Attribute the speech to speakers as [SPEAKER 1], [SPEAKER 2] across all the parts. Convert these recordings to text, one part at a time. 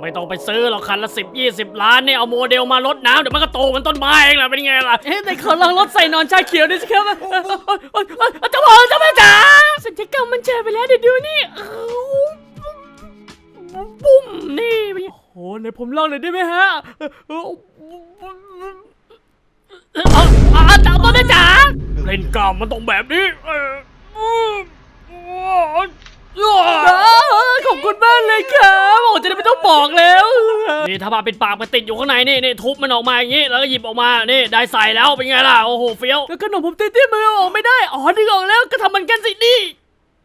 [SPEAKER 1] ไม่ต้องไปซื้อหรอกคันละสิบยี่สิบล้านเนี่ยเอาโมเดลมาลดน้ำเดี๋ยวมันก็โตเหมันต้นไม้เองแหละเป็นไงล่ะ
[SPEAKER 2] เอ๊ะไหนขอลองรถใส่นอนชาเขียวด้วยสิครับเจ้าพ่อเจ้าแม่จ๋าสัญญกรรมมันเจอไปแล้วเดี๋ยวดูนี่บุ้มนี่โอ้โหไหนผมลองหน่อยได้ไหมฮะเอาเอาเจ้าพ่อแม่จ๋า
[SPEAKER 1] เล่นกล้ามมันต้องแบบนี้
[SPEAKER 2] ขอบคุณมากเลยครับ จะได้ไม่ต้องบอกแล้ว
[SPEAKER 1] นี่ถ้ามาเป็นปากมันติดอยู่ข้างในนี่นี่ทุบมันออกมาอย่างนี้แล้วก็หยิบออกมานี่ได้ใส่แล้วเป็นไงล่ะโอ้โหเฟี้ยว
[SPEAKER 2] แล้วขนมผมติดที่มือออกไม่ได้อ๋อดึงออกแล้วก็ทำมันกันสินี่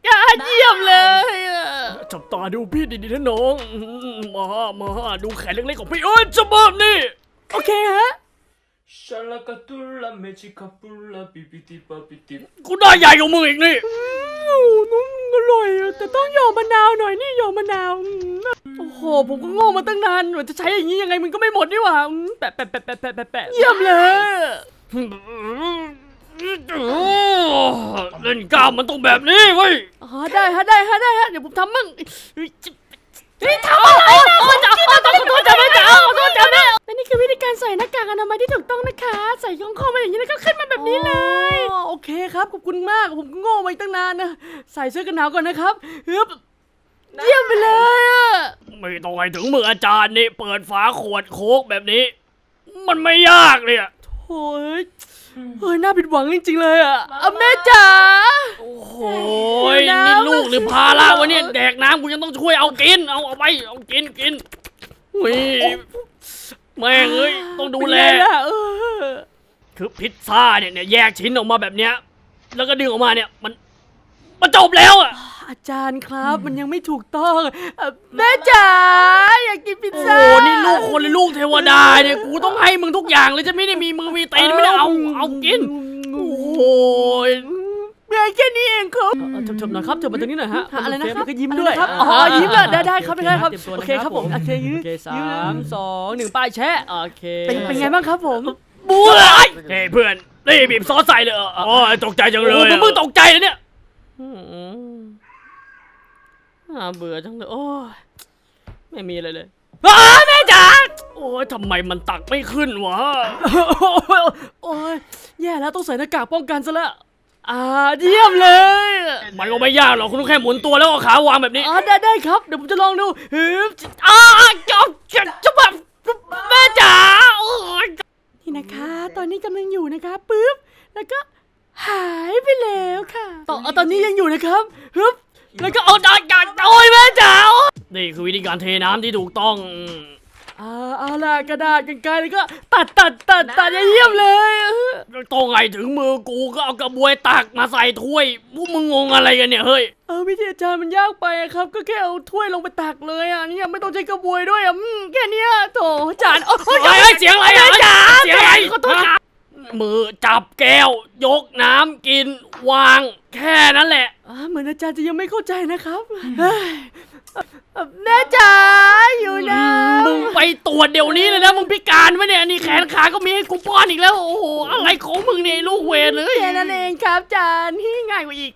[SPEAKER 2] ยอดเยี่ยมเลยอะ
[SPEAKER 1] จับตาดูพี่ดีๆนะน้องอืมมามาดูแขนเล็กๆของพี่เอ้ยจะเบิ่มนี่
[SPEAKER 2] โอเคฮะ
[SPEAKER 3] Shalakatula mechikapula pipiti papiti
[SPEAKER 1] กูได้ใหญ่กว่ามึงอีกนี่
[SPEAKER 2] อืมนุ่มอร่อยอะแต่ต้องหยอดมะนาวหน่อยนี่หยอดมะ ผมก็โง่มาตั้งนานว่าจะใช้อย่างนี้ยังไงมันก็ไม่หมดนี่หว่าอืมแปะแปะแปะแปะแปะแปะแปะเยี่ยมเลย
[SPEAKER 1] เล่นกล้ามมันต้องแบบนี้เว้ย
[SPEAKER 2] อ๋อได้ฮะได้ฮะได้ฮะเดี๋ยวผมทำมั่งเฮ้ยทำอะไรนะขอโทษขอโทษขอโทษจ้าแม่จ๋าขอโทษจ้าแม่และนี่คือวิธีการใส่หน้ากากอนามัยที่ถูกต้องนะคะ ใส่ของคอมาอย่างนี้แล้วก็ขึ้นมาแบบนี้เลยโอเคครับขอบคุณมากผมก็โง่มาอีกตั้งนานนะใส่เสื้อกันหนาวก่อนนะครับฮึบ เยี่ยมไปเลยอะ
[SPEAKER 1] ไม่ต้องให้ถึงมืออาจารย์นี่ เปิดฝาขวดโค้กแบบนี้ มันไม่ยากเลยอะ
[SPEAKER 2] โอ้ยเฮ้ยน่าผิดหวังจริงๆเลยอะอะแม่จ๋า
[SPEAKER 1] โอ้โหนี่ลูกหรือภาระวะเนี่ยแดกน้ำกูยังต้องช่วยเอากิน เอาเอาไปเอากินกินอุ้ยแม่งเอ้ยต้องดูแล
[SPEAKER 2] เป็นไงล่ะเออ
[SPEAKER 1] คือพิซซ่าเนี่ยเนี่ยแยกชิ้นออกมาแบบเนี้ย แล้วก็ดึงออกมาเนี่ยมัน มันจบแล้วอะ
[SPEAKER 2] อาจารย์ครับมันยังไม่ถูกต้องอะแม่จ๋าอยากกินพิซ
[SPEAKER 1] โอ้
[SPEAKER 2] ซ่า
[SPEAKER 1] โหนี่ลูกคนหรือลูกเทวดาเนี่ย กูต้องให้มึงทุกอย่างเลยจะไม่ได้มีมือมีตีนไม่ได้เอา เอากิน โอ้โห
[SPEAKER 2] เพียงแค่นี้เองครับชมๆหน่อยครับชมมาตรงนี้หน่อยฮะอะไรนะครับก็ยิ้มด้วยครับอ๋อยิ้มเลยได้ได้ครับได้ครับโอเคครับผมโอเคยิ้ม
[SPEAKER 1] โอเคสา
[SPEAKER 2] ยิ้
[SPEAKER 1] มสองหนึ่งป้ายแชะโอเค
[SPEAKER 2] เป็นเป็นไงบ้างครับผม
[SPEAKER 1] บัวเฮ้ยเพื่อน นี่บีบซอสใส่เลยเหรอโอ้ยตกใจจังเลย
[SPEAKER 2] โอ้
[SPEAKER 1] มึ
[SPEAKER 2] ย
[SPEAKER 1] งมึงตกใจเลยเนี่ยอืม น่าเบื่อจังเลย โอ้ยไม่มีอะไรเลยอ้าแม่จ๋าโอ้ยทำไมมันตักไม่ขึ้นวะ
[SPEAKER 2] โอ้ยแย่แล้วต้องใส่หน้ากากป้องกันซะแล้วอ่าเยี่ยมเลย
[SPEAKER 1] มันก็ไม่ยากหรอกคุณต้องแค่หมุนตัวแล้วก็ขาวางแบบนี้
[SPEAKER 2] อ๋อได้ได้ครับ เดี๋ยวผมจะลองดูฮึบ
[SPEAKER 1] อ้าจบจะจะแบบแม่จ๋าโอ้ย
[SPEAKER 2] นี่นะคะ ตอนนี้กำลังอยู่นะคะปึ๊บแล้วก็ หายไปแล้วค่ะต่อเอาตอนนี้ยังอยู่นะครับฮึบ
[SPEAKER 1] แล้วก็เอาจานกันโอ้ยแม่จ๋านี่คือวิธีการเทน้ำที่ถูกต้อง
[SPEAKER 2] อ่าเอาล่ะกระดาษกันไกลแล้วก็ ตัดตัดตัดตัดเยี่ยมเลย
[SPEAKER 1] ต้องไงถึงมือกูก็เอากระบวยตักมาใส่ถ้วยพวกมึงงงอะไรกันเนี่ยเฮ้ย
[SPEAKER 2] เออวิธีอาจารย์มันยากไปอะครับ ก็แค่เอาถ้วยลงไปตักเลยอะเนี่ยไม่ต้องใช้กระบวยด้วยอะอืมแค่เนี้ยโถอาจารย์โอ้
[SPEAKER 1] เฮ้
[SPEAKER 2] ย
[SPEAKER 1] ยเฮ้ยเสียงอะไรอะ
[SPEAKER 2] จ๋า
[SPEAKER 1] เสียงอะไร
[SPEAKER 2] ขอโทษครับ
[SPEAKER 1] มือจับแก้ว ยกน้ำกินวาง แค่นั้นแหละ
[SPEAKER 2] เหมือนอาจารย์จะยังไม่เข้าใจนะครับแม่จ๋าอยู่นะ
[SPEAKER 1] มึงไปตรวจเดี๋ยวนี้เลยนะมึงพิการไหมเนี่ยนี่แขนขาก็มีให้กูป้อนอีกแล้วโอ้โหอะไรของมึงเนี่ยลูกเวรเลย
[SPEAKER 2] แค่นั้นเองครับอาจารย์ที่ง่ายกว่าอีก